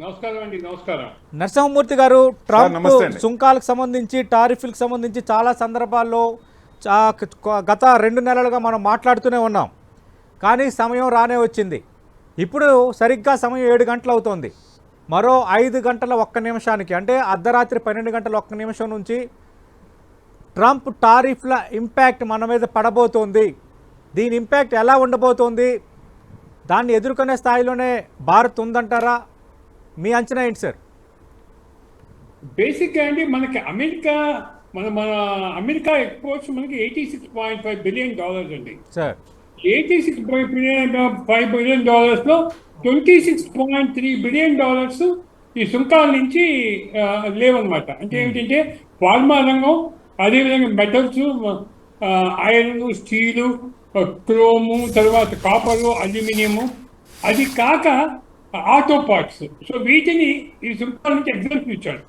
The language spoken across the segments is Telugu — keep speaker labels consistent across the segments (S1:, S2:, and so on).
S1: నమస్కారం అండి నమస్కారం.
S2: నరసింహమూర్తి గారు ట్రంప్. సుంకాలకు సంబంధించి టారిఫ్లకు సంబంధించి చాలా సందర్భాల్లో గత రెండు నెలలుగా మనం మాట్లాడుతూనే ఉన్నాం. కానీ సమయం రానే వచ్చింది. ఇప్పుడు సరిగ్గా సమయం ఏడు గంటలు అవుతోంది. మరో ఐదు గంటల ఒక్క నిమిషానికి అంటే అర్ధరాత్రి పన్నెండు గంటల ఒక్క నిమిషం నుంచి ట్రంప్ టారిఫ్ల ఇంపాక్ట్ మన మీద పడబోతోంది. దీని ఇంపాక్ట్ ఎలా ఉండబోతోంది? దాన్ని ఎదుర్కొనే స్థాయిలోనే భారత్ ఉందంటారా? మీ అంచనా ఏంటి సార్?
S1: బేసిక్గా అండి మనకి అమెరికా మన మన అమెరికా ఎక్స్పోర్ట్స్ మనకి eighty six point five billion dollars అండి.
S2: Sir.
S1: Eighty six billion five billion డాలర్స్లో twenty six point three billion dollars ఈ సుంకాల నుంచి లేవన్నమాట. అంటే ఏమిటంటే ఫార్మా రంగం అదేవిధంగా మెటల్స్ ఐరన్ స్టీలు క్రోము తర్వాత కాపరు అల్యూమినియము. అది కాక ఆటో పార్ట్స్. సో వీటిని ఈ సుంకాల నుంచి ఎగ్జామ్షన్ ఇచ్చాడు.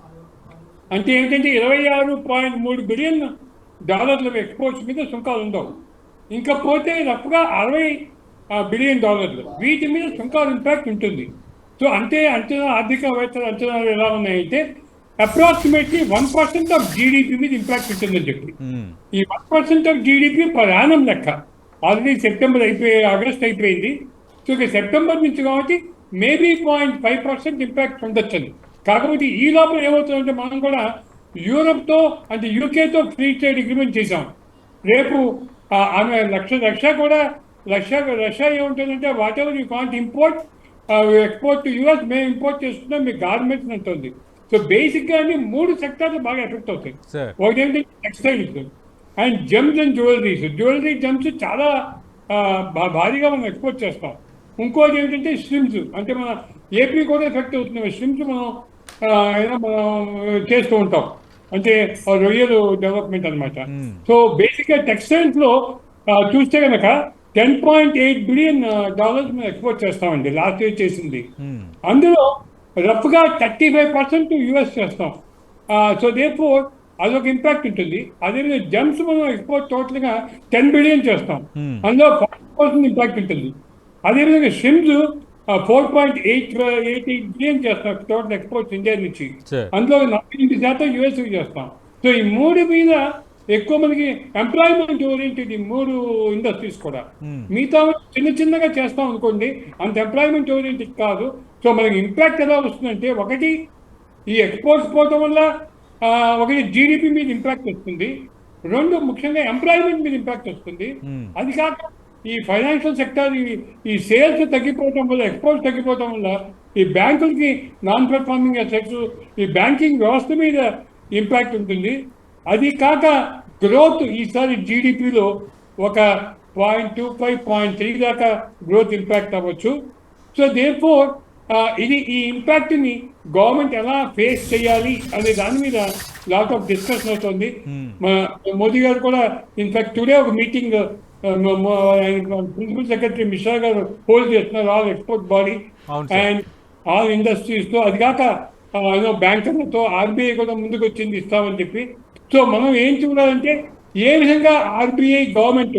S1: అంటే ఏంటంటే ఇరవై ఆరు పాయింట్ మూడు బిలియన్ డాలర్ల ఎక్స్పోర్ట్స్ మీద సుంకాలు ఉండవు. ఇంకా పోతే రఫ్గా అరవై బిలియన్ డాలర్లు. వీటి మీద సుంకాల ఇంపాక్ట్ ఉంటుంది. సో అంటే అంచనా ఆర్థికవేత్తల అంచనాలు ఎలా ఉన్నాయంటే approximately one percent of GDP మీద ఇంపాక్ట్ ఉంటుందని చెప్పి. ఈ వన్ పర్సెంట్ ఆఫ్ జీడిపి ప్రయాణం లెక్క. ఆల్రెడీ సెప్టెంబర్ అయిపోయి ఆగస్ట్ అయిపోయింది. సో ఇక సెప్టెంబర్ నుంచి కాబట్టి maybe point five percent impact ఉండొచ్చని కాకపోతే ఈ లోపల ఏమవుతుందంటే మనం కూడా యూరప్తో అంటే యూకేతో ఫ్రీ ట్రేడ్ అగ్రిమెంట్ చేసాం రేపు ఆమె లక్ష రష్యా కూడా రష్యా రష్యా ఏముంటుందంటే whatever you can't import export to US మేము ఇంపోర్ట్ చేస్తున్నాం మీ గార్మెంట్స్ అంటుంది. సో బేసిక్గా అన్ని మూడు సెక్టార్లు బాగా ఎఫెక్ట్ అవుతాయి. ఒకటి ఏంటంటే textiles and gems and jewelleries. Jewellery gems చాలా భారీగా మనం ఎక్స్పోర్ట్ చేస్తాం. ఇంకోటి ఏంటంటే స్ట్రిమ్స్ అంటే మన ఏపీ కూడా ఎఫెక్ట్ అవుతుంది స్ట్రిమ్స్ మనం ఆ, ఏదో మనం చేస్తూ ఉంటాం. అంటే రొయ్యలు డెవలప్మెంట్ అనమాట. సో బేసిక్గా టెక్స్టైల్స్లో చూస్తే కనుక ten point eight billion dollars మనం ఎక్స్పోర్ట్ చేస్తామండి. లాస్ట్ ఇయర్ చేసింది.
S2: మ్మ్.
S1: అందులో రఫ్గా థర్టీ ఫైవ్ పర్సెంట్ యుఎస్ చేస్తాం. సో దే ఫోర్ అదొక ఇంపాక్ట్ ఉంటుంది. అదేవిధంగా జమ్స్ మనం ఎక్స్పోర్ట్ టోటల్గా టెన్ బిలియన్ చేస్తాం. అందులో ఫార్టీ పర్సెంట్ ఇంపాక్ట్ ఉంటుంది. అదేవిధంగా shrimps four point eight eight eight billion చేస్తాం టోటల్ ఎక్స్పోర్ట్స్ ఇండియా నుంచి. అందులో నలభై ఎనిమిది శాతం యుఎస్ చేస్తాం సో ఈ మూడు మీద ఎక్కువ మనకి ఎంప్లాయ్మెంట్ ఓరియంటెడ్ ఈ మూడు ఇండస్ట్రీస్ కూడా
S2: Hmm.
S1: మిగతా చిన్న చిన్నగా చేస్తాం అనుకోండి అంత ఎంప్లాయ్మెంట్ ఓరియంటెడ్ కాదు సో మనకి ఇంపాక్ట్ ఎలా వస్తుందంటే ఒకటి ఈ ఎక్స్పోర్ట్స్ పోవటం వల్ల ఒకటి జీడిపి మీద ఇంపాక్ట్ వస్తుంది రెండు ముఖ్యంగా ఎంప్లాయ్మెంట్ మీద ఇంపాక్ట్ వస్తుంది
S2: Hmm.
S1: అది కాక ఈ ఫైనాన్షియల్ సెక్టర్ ఈ సేల్స్ తగ్గిపోవటం వల్ల ఎక్స్పోర్ట్స్ తగ్గిపోవటం వల్ల ఈ బ్యాంకులకి నాన్ పెర్ఫార్మింగ్ అసెట్స్ ఈ బ్యాంకింగ్ వ్యవస్థ మీద ఇంపాక్ట్ ఉంటుంది. అది కాక గ్రోత్ ఈసారి జీడిపిలో ఒక point two five point three దాకా గ్రోత్ ఇంపాక్ట్ అవ్వచ్చు. సో దేర్ఫోర్ ఇది ఈ ఇంపాక్ట్ని గవర్నమెంట్ ఎలా ఫేస్ చేయాలి అనే దాని మీద లాట్ ఆఫ్ డిస్కషన్ అవుతుంది.
S2: Hmm.
S1: మా- మోదీ గారు కూడా ఇన్ఫాక్ట్ టుడే ఒక మీటింగ్ ప్రిన్సిపల్ సెక్రటరీ మిశ్రా గారు హోల్డ్ చేస్తున్నారు all export body. And all ఇండస్ట్రీస్తో అది కాక బ్యాంకర్లతో ఆర్బీఐ కూడా ముందుకు వచ్చింది ఇస్తామని చెప్పి. సో మనం ఏం చూడాలంటే ఏ విధంగా ఆర్బీఐ గవర్నమెంట్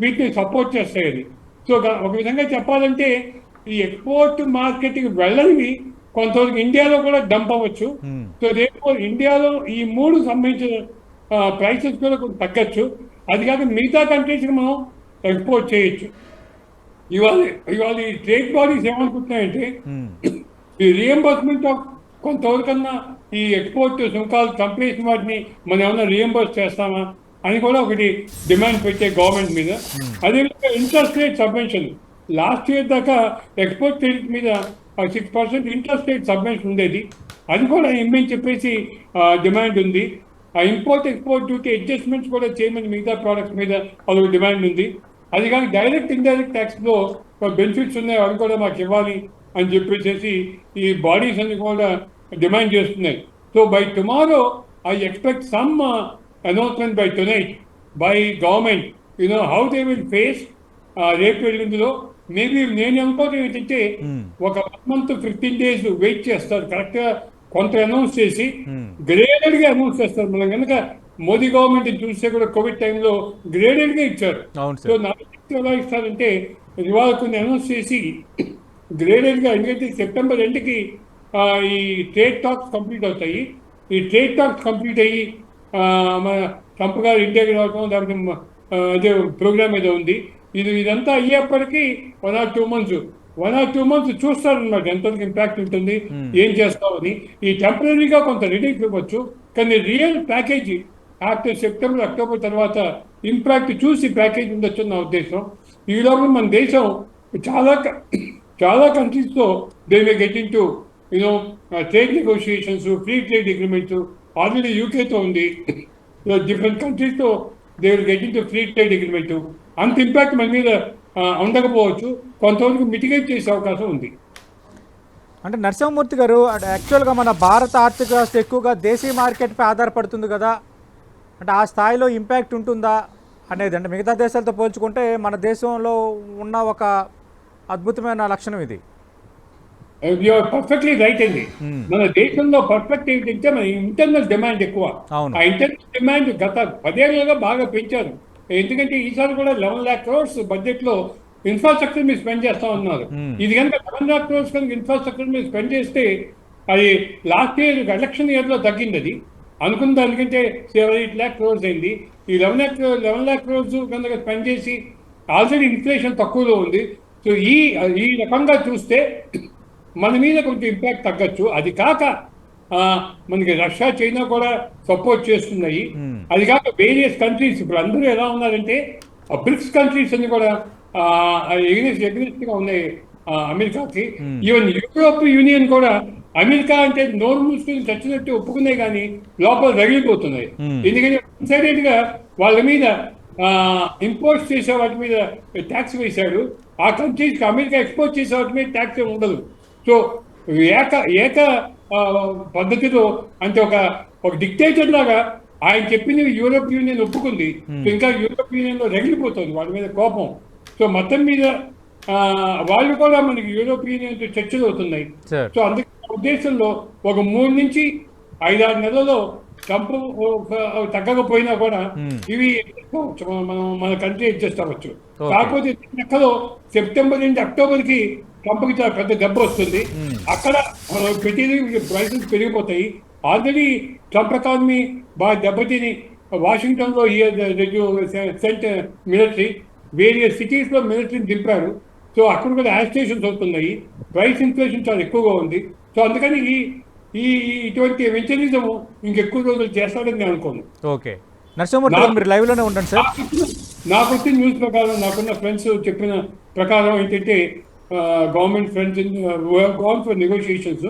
S1: వీటిని సపోర్ట్ చేస్తాయి సో ఒక- విధంగా చెప్పాలంటే ఈ ఎక్స్పోర్ట్ మార్కెట్కి వెళ్ళనివి కొంతవరకు ఇండియాలో కూడా డంప్ అవ్వచ్చు. సో రేపు ఇండియాలో ఈ మూడు సంబంధించిన ప్రైసెస్ కూడా కొంచెం తగ్గచ్చు. అది కాక మిగతా కంట్రీస్కి మనం ఎక్స్పోర్ట్ చేయొచ్చు. ఇవాళ ఇవాళ ఈ ట్రేడ్ బాడీస్ ఏమనుకుంటున్నాయంటే
S2: మ్మ్.
S1: ఈ రియంబర్స్మెంట్ ఆఫ్ కొంతవరకన్నా ఈ ఎక్స్పోర్ట్ సుంకాలు చంపేసిన వాటిని మనం ఏమైనా రియంబర్స్ చేస్తామా అని కూడా ఒకటి డిమాండ్ పెట్టే గవర్నమెంట్ మీద. అదేవిధంగా interest rate subvention last year దాకా ఎక్స్పోర్ట్ క్రెడిట్ మీద six percent interest rate subvention ఉండేది. అది కూడా ఇమ్మని చెప్పేసి డిమాండ్ ఉంది. ఆ ఇంపోర్ట్ ఎక్స్పోర్ట్ డ్యూటీ అడ్జస్ట్మెంట్స్ కూడా చేయమని మిగతా ప్రోడక్ట్స్ మీద అదొక డిమాండ్ ఉంది. అది కానీ డైరెక్ట్ ఇండైరెక్ట్ ట్యాక్స్లో బెనిఫిట్స్ ఉన్నాయి అవి కూడా మాకు ఇవ్వాలి అని చెప్పేసి ఈ బాడీస్ అన్ని కూడా డిమాండ్ చేస్తున్నాయి. So by tomorrow I expect some announcement by tonight by government you know how they will face రేపు వెళ్ళిందిలో మేబీ నేను అనుకోవడం ఏంటంటే
S2: Hmm.
S1: ఒక one month fifteen days wait చేస్తారు. కరెక్ట్గా కొంత అనౌన్స్ చేసి
S2: Hmm.
S1: గ్రేడెడ్గా అనౌన్స్ చేస్తారు. మనం కనుక మోదీ గవర్నమెంట్ చూస్తే కూడా కోవిడ్ టైంలో గ్రేడెడ్గా ఇచ్చారు. సో నాకు ఎలా ఇస్తారంటే ఇవాళ కొన్ని అనౌన్స్ చేసి గ్రేడెడ్గా ఎందుకంటే సెప్టెంబర్ ఎండ్కి ఈ ట్రేడ్ టాక్స్ కంప్లీట్ అవుతాయి. ఈ ట్రేడ్ టాక్స్ కంప్లీట్ అయ్యి మన ట్రంప్ గారు ఇండియాకి రావడం దానికి అదే ప్రోగ్రామ్ ఏదో ఉంది. ఇది ఇదంతా అయ్యేప్పటికీ one or two months one or two months చూస్తారనమాట ఎంతవరకు ఇంపాక్ట్ ఉంటుంది ఏం చేస్తామని ఈ టెంపరీగా కొంత రిలీఫ్ ఇవ్వచ్చు కానీ real package after September October తర్వాత ఇంపాక్ట్ చూసి ప్యాకేజ్ ఉండొచ్చు నా ఉద్దేశం. ఈ లోపల మన దేశం చాలా చాలా కంట్రీస్తో they may get into you know trade negotiations free trade agreements already యూకేతో ఉంది. Different కంట్రీస్తో they will get into free trade agreement అంత ఇంపాక్ట్ మన మీద ఉండకపోవచ్చు. కొంతవరకు మిటిగేట్ చేసే అవకాశం ఉంది.
S2: అంటే నరసింహమూర్తి గారు యాక్చువల్గా మన భారత ఆర్థిక వ్యవస్థ ఎక్కువగా దేశీయ మార్కెట్పై ఆధారపడుతుంది కదా? అంటే ఆ స్థాయిలో ఇంపాక్ట్ ఉంటుందా అనేది? అంటే మిగతా దేశాలతో పోల్చుకుంటే మన దేశంలో ఉన్న ఒక అద్భుతమైన లక్షణం ఇది.
S1: పర్ఫెక్ట్లీ రైట్ అండి మన దేశంలో పర్ఫెక్ట్ ఏంటంటే మన ఇంటర్నల్ డిమాండ్ ఎక్కువ. ఆ ఇంటర్నల్ డిమాండ్ గత పదేళ్ళుగా బాగా పెంచారు. ఎందుకంటే ఈసారి కూడా లెవెన్ ల్యాక్ క్రోర్స్ బడ్జెట్లో ఇన్ఫ్రాస్ట్రక్చర్ మీద స్పెండ్ చేస్తా ఉన్నారు. ఇది కనుక లెవెన్ ల్యాక్ క్రోర్స్ కనుక ఇన్ఫ్రాస్ట్రక్చర్ మీద స్పెండ్ చేస్తే అది లాస్ట్ ఇయర్ ఎలక్షన్ ఇయర్లో తగ్గింది అది. అనుకున్న దానికంటే సెవెన్ ఎయిట్ ల్యాక్ క్రోర్స్ అయింది. ఈ లెవెన్ ల్యాక్ లెవెన్ ల్యాక్ క్రోర్స్ కనుక స్పెండ్ చేసి ఆల్రెడీ ఇన్ఫ్లేషన్ తక్కువలో ఉంది. సో ఈ ఈ రకంగా చూస్తే మన మీద కొంచెం ఇంపాక్ట్ తగ్గచ్చు. అది కాక మనకి రష్యా చైనా కూడా సపోర్ట్ చేస్తున్నాయి. అది కాక వేరియస్ కంట్రీస్ ఇప్పుడు అందరూ ఎలా ఉన్నారంటే బ్రిక్స్ కంట్రీస్ అన్ని కూడా ఎగ్నెస్ట్ ఎగ్నెస్ట్గా ఉన్నాయి అమెరికాకి. ఈవెన్ యూరోప్ యూనియన్ కూడా అమెరికా అంటే నోరు మూసుకుని చచ్చినట్టు ఒప్పుకున్నాయి కానీ లోపల రగిలిపోతున్నాయి. ఎందుకంటే గా వాళ్ళ మీద ఇంపోర్ట్ చేసే వాటి మీద ట్యాక్స్ వేశాడు. ఆ కంట్రీస్కి అమెరికా ఎక్స్పోర్ట్ చేసే వాటి మీద ట్యాక్స్ ఉండదు. సో ఏక ఏక పద్ధతిలో అంటే ఒక ఒక డిక్టేటర్ లాగా ఆయన చెప్పింది యూరోప్ యూనియన్ ఒప్పుకుంది. సో ఇంకా యూరోప్ యూనియన్లో రగిలిపోతుంది వాళ్ళ మీద కోపం. సో మొత్తం మీద ఆ, వాళ్ళు కూడా మనకి యూరోప్ యూనియన్ చర్చలు అవుతున్నాయి. సో అందుకే ఉద్దేశంలో ఒక మూడు నుంచి ఐదారు నెలల్లో ట్రంప్ తగ్గకపోయినా కూడా ఇవి. మనం- మనం కంట్రీ అడ్జస్ట్ అవ్వచ్చు. కాకపోతే లెక్కలో సెప్టెంబర్ నుంచి అక్టోబర్కి ట్రంప్కి చాలా పెద్ద దెబ్బ వస్తుంది. అక్కడ ప్రతిదీ ప్రైసెస్ పెరిగిపోతాయి. ఆల్రెడీ ట్రంప్ ఎకానమీ బాగా దెబ్బతిని వాషింగ్టన్లో సెంట్ మిలిటరీ వేరియస్ సిటీస్లో మిలిటరీని దింపారు. సో అక్కడ కూడా యాజిటేషన్స్ అవుతున్నాయి. ప్రైస్ ఇన్ఫ్లేషన్ చాలా ఎక్కువగా ఉంది. సో అందుకని ఈ ఈ ఇటువంటి వెంచరిజం ఇంకెక్కువ రోజులు చేస్తాడని నేను అనుకోను.
S2: ఓకే. నరసింహమూర్తి గారు మీరు లైవ్లోనే ఉండండి సార్.
S1: నాకు వచ్చిన న్యూస్ ప్రకారం నాకున్న ఫ్రెండ్స్ చెప్పిన ప్రకారం ఏంటంటే government friends gone for negotiations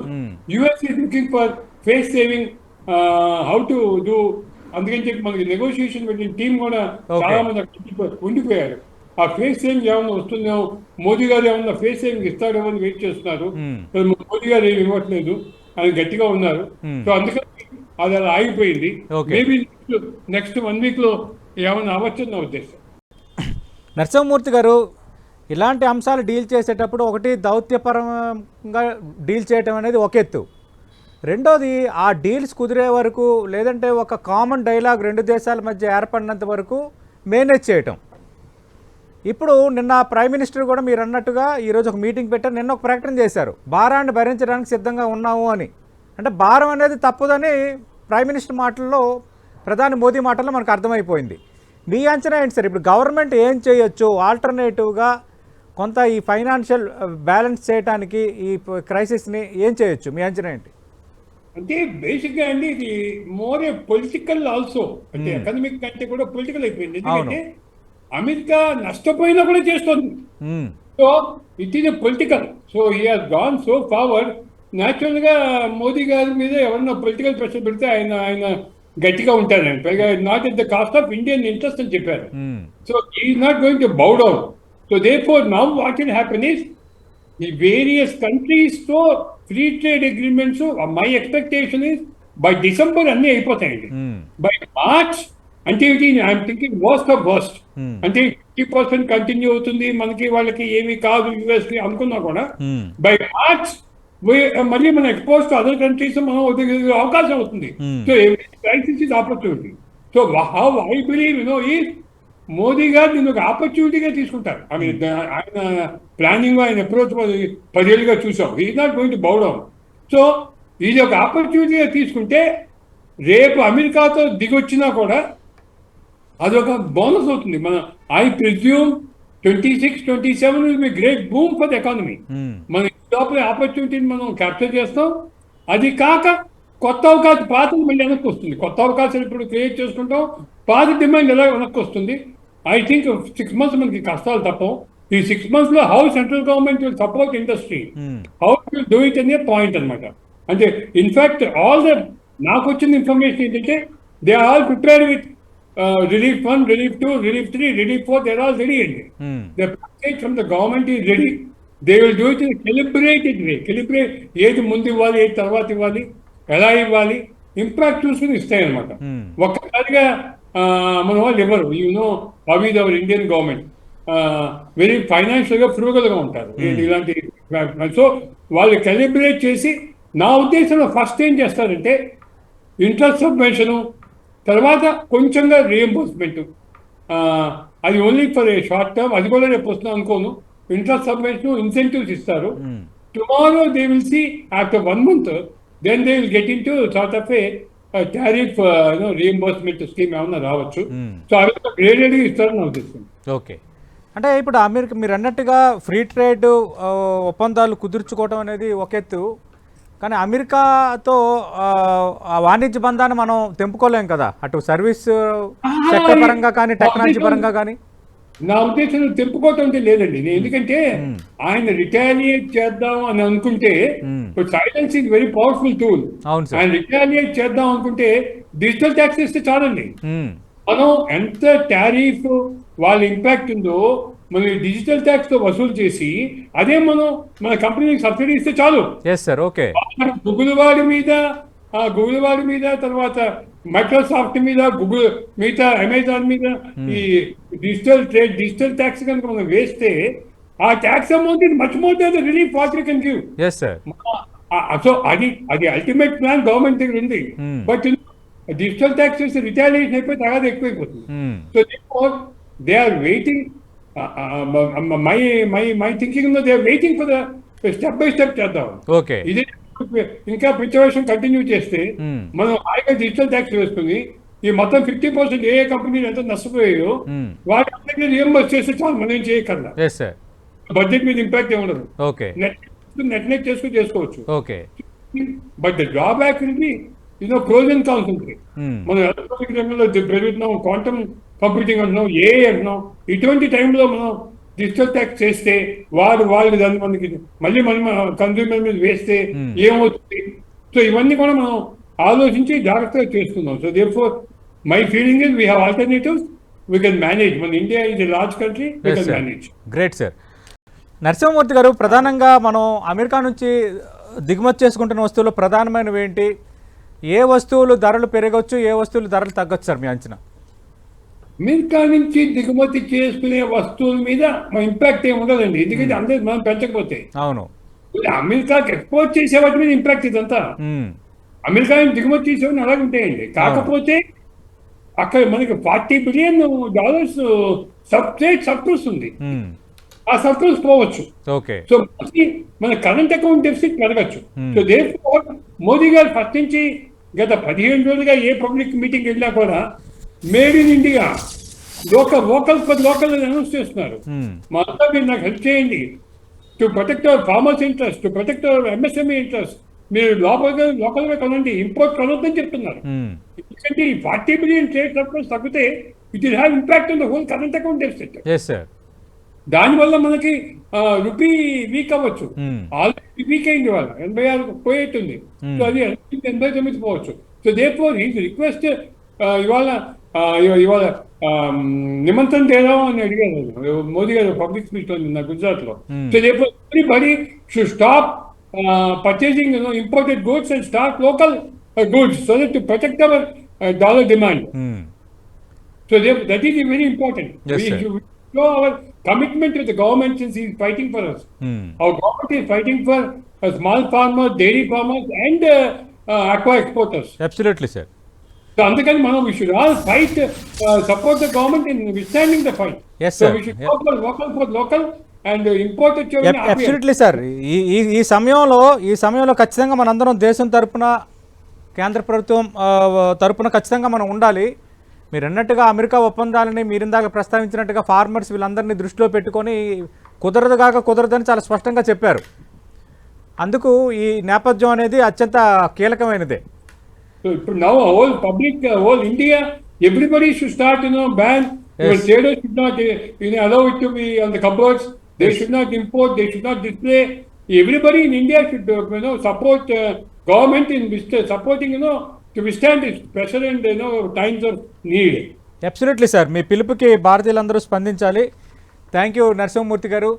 S1: US is looking for face saving how to do. అందుకని చెప్పి మనకి నెగోషియేషన్ పెట్టిన టీం కూడా. చాలా మంది ఉండిపోయారు. ఆ ఫేస్ సేవింగ్ ఏమన్నా వస్తుందేమో మోదీ గారు ఏమన్నా ఫేస్ సేవింగ్ ఇస్తాడేమో అని వెయిట్ చేస్తున్నారు. మోదీ గారు ఏమి ఇవ్వట్లేదు. ఆయన గట్టిగా ఉన్నారు.
S2: Hmm.
S1: సో అందుకని అది అలా ఆగిపోయింది. మేబీ నెక్స్ట్ వన్ వీక్లో ఏమైనా అవ్వచ్చు నా ఉద్దేశం.
S2: నరసింహమూర్తి గారు ఇలాంటి అంశాలు డీల్ చేసేటప్పుడు ఒకటి దౌత్యపరంగా డీల్ చేయటం అనేది ఒక ఎత్తు. రెండోది ఆ డీల్స్ కుదిరే వరకు లేదంటే ఒక కామన్ డైలాగ్ రెండు దేశాల మధ్య ఏర్పడినంత వరకు మేనేజ్ చేయటం. ఇప్పుడు నిన్న ప్రైమ్ మినిస్టర్ కూడా మీరు అన్నట్టుగా ఈరోజు ఒక మీటింగ్ పెట్టారు. నిన్న ఒక ప్రకటన చేశారు. భారాన్ని భరించడానికి సిద్ధంగా ఉన్నాము అని. అంటే భారం అనేది తప్పదని ప్రైమ్ మినిస్టర్ మాటల్లో ప్రధాని మోదీ మాటల్లో మనకు అర్థమైపోయింది. మీ అంచనా ఏంటి సార్? ఇప్పుడు గవర్నమెంట్ ఏం చేయొచ్చు? ఆల్టర్నేటివ్గా కొంత ఈ ఫైనాన్షియల్ బ్యాలెన్స్ చేయడానికి ఈ క్రైసిస్ని ఏం చేయొచ్చు? మీ అంచనా ఏంటి?
S1: అంటే బేసిక్గా అండి ఇది మోర్ ఏ పొలిటికల్ ఆల్సో. అంటే ఎకనామిక్ కంటే కూడా పొలిటికల్ అయిపోయింది. ఎందుకంటే అమెరికా నష్టపోయినా కూడా చేస్తుంది. So it is a political so he has gone so forward న్యాచురల్గా మోదీ గారి మీద ఎవరన్నా పొలిటికల్ ప్రెషర్ పెడితే ఆయన ఆయన గట్టిగా ఉంటారు ఆయన పైగా not at the cost of Indian interest అని చెప్పారు not going to bow down. So therefore, now what will happen is the various countries to free trade agreements. So uh, my expectation is by December అన్ని అయిపోతాయండి. బై మార్చ్ అంటే I'm thinking worst of worst
S2: Hmm.
S1: అంటే ఫిఫ్టీ పర్సెంట్ కంటిన్యూ అవుతుంది మనకి వాళ్ళకి ఏమి కాదు యుఎస్ అనుకున్నా కూడా. బై మార్చ్ మళ్ళీ మన ఎక్స్పోజ్ టు అదర్ కంట్రీస్ మనం అవకాశం అవుతుంది
S2: Hmm.
S1: So crisis is opportunity so how I believe you know ఈ మోదీ గారు దీన్ని ఒక ఆపర్చునిటీగా తీసుకుంటారు. ఐ మీన్ ఆయన ప్లానింగ్ ఆయన అప్రోచ్ పదేళ్ళుగా చూసాం. ఈ not going to bow down so ఇది ఒక ఆపర్చునిటీగా తీసుకుంటే రేపు అమెరికాతో దిగొచ్చినా కూడా అదొక బోనస్ అవుతుంది. మన I presume twenty six twenty seven will be great boom for the economy.
S2: మ్మ్.
S1: మన లోపల ఆపర్చునిటీని మనం క్యాప్చర్ చేస్తాం. అది కాక కొత్త అవకాశం పాత మళ్ళీ వెనక్కి వస్తుంది. కొత్త అవకాశాలు ఇప్పుడు క్రియేట్ చేసుకుంటాం. పాత డిమాండ్ ఎలా వెనక్కి వస్తుంది? ఐ థింక్ సిక్స్ మంత్స్ మనకి కష్టాలు తప్పవు. ఈ సిక్స్ మంత్స్లో how central government will support industry?
S2: Hmm.
S1: How will do it అనే పాయింట్ అనమాట అంటే ఇన్ఫాక్ట్ ఆల్ ద నాకు వచ్చిన ఇన్ఫర్మేషన్ ఏంటంటే they are all prepared with relief one relief two relief three relief four they are all ready అండి the package from the government is ready. Will do it in a calibrated way. Calibrate ఏది ముందు ఇవ్వాలి ఏది తర్వాత ఇవ్వాలి ఎలా ఇవ్వాలి. ఇంపాక్ట్ చూసుకుని ఇస్తాయి అనమాట
S2: Hmm.
S1: ఒక్కసారిగా మన వాళ్ళు ఇవ్వరు. You know how is our Indian government very ఫైనాన్షియల్గా ఫ్రూగల్గా ఉంటారు. ఇది ఇలాంటి సో వాళ్ళు క్యాలిబ్రేట్ చేసి నా ఉద్దేశంలో ఫస్ట్ ఏం చేస్తారంటే ఇంట్రెస్ట్ సబ్మెన్షను తర్వాత కొంచెంగా రియంబర్స్మెంట్ అది only for a short term అది కూడా రేపు వస్తున్నాం అనుకోను. ఇంట్రెస్ట్ సబ్మెన్షన్ ఇన్సెంటివ్స్ ఇస్తారు. Tomorrow they will see after one month then they will get into sort of a tariff reimbursement scheme ఏమన్నా రావచ్చు. సో అవి గ్రేడెడ్గా ఇస్తారని నా ఉద్దేశం
S2: ఓకే అంటే ఇప్పుడు అమెరికా మీరు అన్నట్టుగా ఫ్రీ ట్రేడ్ ఒప్పందాలు కుదుర్చుకోవడం అనేది ఒక ఎత్తు. కానీ అమెరికాతో వాణిజ్య బంధాన్ని మనం తెంపుకోలేం కదా. అటు సర్వీస్ సెక్టర్ పరంగా కానీ టెక్నాలజీ పరంగా కానీ?
S1: నా ఉద్దేశం తెంపుకోవటం లేదండి. నేను ఎందుకంటే ఆయన రిటాలియేట్ చేద్దాం అని అనుకుంటే. Silence is very powerful tool ఆయన రిటాలియేట్ చేద్దాం అనుకుంటే డిజిటల్ ట్యాక్స్ ఇస్తే చాలండి. మనం ఎంత టారిఫ్ వాళ్ళ ఇంపాక్ట్ ఉందో మనం డిజిటల్ ట్యాక్స్తో వసూలు చేసి అదే మనం మన కంపెనీకి సబ్సిడీ ఇస్తే చాలు.
S2: సార్ ఓకే
S1: గూగుల్ వాడి మీద ఆ గూగుల్ వాడి మీద తర్వాత మైక్రోసాఫ్ట్ మీద గూగుల్ మిగతా అమెజాన్ మీద ఈ డిజిటల్ ట్రేడ్ డిజిటల్ ట్యాక్స్ కనుక మనం వేస్తే ఆ tax amount much more than relief what can give so అది అది అల్టిమేట్ ప్లాన్ గవర్నమెంట్ దగ్గర ఉంది.
S2: Hmm.
S1: But digital tax retaliation అయిపోయి తర్వాత ఎక్కువైపోతుంది. So therefore they are my thinking no they are waiting for the step by step చేద్దాం
S2: ఓకే
S1: ఇది ఇంకా ప్రిపరేషన్ కంటిన్యూ చేస్తే
S2: Hmm.
S1: మనం హాయిగా డిజిటల్ ట్యాక్స్ వేసుకుని ఈ మొత్తం ఫిఫ్టీ పర్సెంట్ ఏ కంపెనీలు ఎంత నష్టపోయాయో. వాటి అందరికీ రియంబర్స్ చేస్తే చాలు మనం ఏం చేయకల్లా. బడ్జెట్ మీద ఇంపాక్ట్ ఏమి ఉండదు. నెట్ నెట్ నెట్ చేసుకుని చేసుకోవచ్చు.
S2: ఓకే
S1: బట్ ద డ్రాబ్యాక్ ఉంది you know pros and cons ఉంటాయి. మనం ఎలక్ట్రానిక్ రంగంలో ది- పెరుగుతున్నాం క్వాంటమ్ కంప్యూటింగ్ అంటున్నాం ఏ అంటున్నాం ఇటువంటి టైంలో మనం డిజిటల్ ట్యాక్స్ చేస్తే వాడు వాళ్ళు దాన్ని మనకి మళ్ళీ మనం కన్జ్యూమర్ మీద వేస్తే
S2: Hmm.
S1: ఏమవుతుంది? సో ఇవన్నీ కూడా మనం ఆలోచించి జాగ్రత్తగా చేసుకుందాం. So therefore my feeling is we have alternatives we can manage మన India is a large country we can manage
S2: great sir Narasimhamurthy గారు ప్రధానంగా మనం అమెరికా నుంచి దిగుమతి చేసుకుంటున్న వస్తువులు ప్రధానమైనవి ఏంటి? ఏ వస్తువులు ధరలు పెరగవచ్చు ఏ వస్తువులు ధరలు తగ్గొచ్చు సార్ మీ అంచనా?
S1: అమెరికా నుంచి దిగుమతి చేసుకునే వస్తువుల మీద ఇంపాక్ట్ ఏమి ఉండదండి. ఎందుకంటే అందరికి మనం పెంచకపోతే.
S2: అవును.
S1: అమెరికాకి ఎక్స్పోర్ట్ చేసే వాటి మీద ఇంపాక్ట్ ఇదంతా. అమెరికా నుంచి దిగుమతి చేసేవన్నీ అలాగే ఉంటాయండి. కాకపోతే అక్కడ మనకి forty billion dollars substrate surplus ఉంది. ఆ సర్ప్లస్ పోవచ్చు.
S2: ఓకే.
S1: సో మన కరెంట్ అకౌంట్ డెఫిసిట్ పెరగచ్చు. సో దే మోదీ గారు ఫస్ట్ నుంచి గత పదిహేను రోజులుగా ఏ పబ్లిక్ మీటింగ్ వెళ్ళినా కూడా made in India. Local local for local announce చేస్తున్నారు.
S2: మ్మ్.
S1: మా అంతా మీరు నాకు హెల్ప్ చేయండి. To protect our farmers interest to protect our MSME interest. మీరు లోపల లోకల్గా కొనండి ఇంపోర్ట్ కొనొద్దని చెప్తున్నారు.
S2: మ్మ్.
S1: ఎందుకంటే ఈ ఫార్టీ బిలియన్ ట్రేడ్ సర్ప్లస్ తగ్గితే it will have impact on the whole current account deficit దానివల్ల మనకి రూపీ వీక్ అవ్వచ్చు.
S2: మ్మ్.
S1: ఆల్రెడీ వీక్ అయింది వాళ్ళ ఎనభై ఆరు పోయేట్టుంది.
S2: Hmm.
S1: సో అది ఎనభై తొమ్మిది పోవచ్చు. సో దే ఫోర్ రిక్వెస్ట్ ఇవాళ ఇవాళ నిమంత్రణ చేద్దాం అని అడిగారు మోదీ గారు పబ్లిక్ స్పీచ్లో నిన్న గుజరాత్లో
S2: Hmm.
S1: So they everybody should stop purchasing imported goods and start local goods so that to protect our dollar demand important.
S2: Yes,
S1: we
S2: sir.
S1: should show our commitment to the government since he is fighting for us.
S2: Hmm.
S1: Our government is fighting for uh, small farmers, dairy farmers, and uh, uh, aqua exporters.
S2: Absolutely sir
S1: అందుకని మనం the fight.
S2: Yes,
S1: so
S2: sir.
S1: we should
S2: Yeah.
S1: go for local for local and import వచ్చేవన్నీ ఆపేయాలి.
S2: అబ్సల్యూట్లీ సార్ ఈ ఈ సమయంలో ఈ సమయంలో ఖచ్చితంగా మనందరం దేశం తరపున కేంద్ర ప్రభుత్వం తరపున ఖచ్చితంగా మనం ఉండాలి మీరు అన్నట్టుగా అమెరికా ఒప్పందాలని మీరు ఇందాక ప్రస్తావించినట్టుగా ఫార్మర్స్ వీళ్ళందరినీ దృష్టిలో పెట్టుకొని కుదరదు కాక కుదరదని చాలా స్పష్టంగా చెప్పారు అందుకు ఈ నేపథ్యం అనేది అత్యంత కీలకమైనదే
S1: ఇప్పుడు now whole public whole India everybody should start no ban trader should not in allow it be on the cupboards they should not import in India support government in supporting you know to withstand times of need
S2: absolutely sir మీ పిలుపుకి భారతీయులందరూ స్పందించాలి. థ్యాంక్ యూ నరసింహమూర్తి గారు.